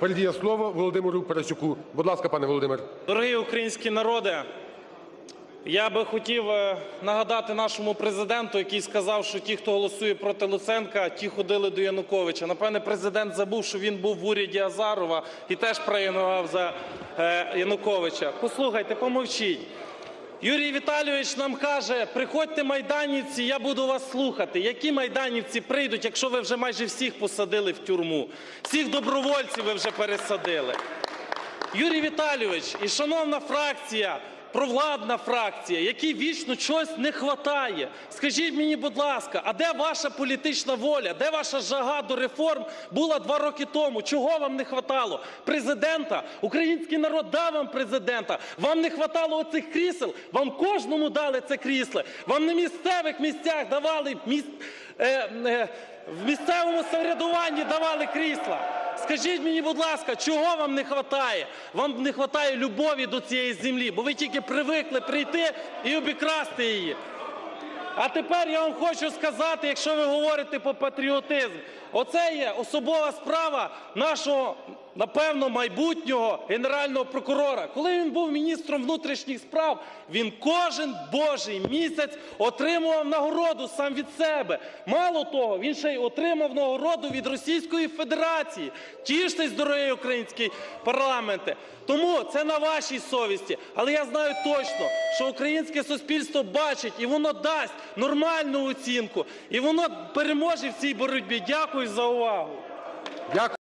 Передає слово Володимиру Парасюку. Будь ласка, пане Володимир. Дорогі українські народи, я би хотів е, нагадати нашому президенту, який сказав, що ті, хто голосує проти Луценка, ті ходили до Януковича. Напевне, президент забув, що він був в уряді Азарова і теж проігнорував за е, Януковича. Послухайте, помовчіть. Юрій Віталійович нам каже, приходьте майданівці, я буду вас слухати. Які майданівці прийдуть, якщо ви вже майже всіх посадили в тюрму? Всіх добровольців ви вже пересадили. Юрій Віталійович і шановна фракція, провладна фракція, якій вічно чогось не вистачає. Скажіть мені, будь ласка, а де ваша політична воля? Де ваша жага до реформ була два роки тому? Чого вам не вистачало? Президента? Український народ дав вам президента. Вам не вистачало оцих крісел? Вам кожному дали це крісло. Вам на місцевих місцях давали міс... е, е, в місцевому самоврядуванні давали крісла. Скажіть мені, будь ласка, чого вам не вистачає? Вам не вистачає любові до цієї землі, бо ви тільки привикли прийти і обікрасти її. А тепер я вам хочу сказати, якщо ви говорите про патріотизм, оце є особова справа нашого, напевно, майбутнього генерального прокурора. Коли він був міністром внутрішніх справ, він кожен божий місяць отримував нагороду сам від себе. Мало того, він ще й отримав нагороду від Російської Федерації. Тіштесь, дорогі українські парламенти. Тому це на вашій совісті. Але я знаю точно, що українське суспільство бачить і воно дасть нормальну оцінку, і воно переможе в цій боротьбі. Дякую за увагу. Дякую.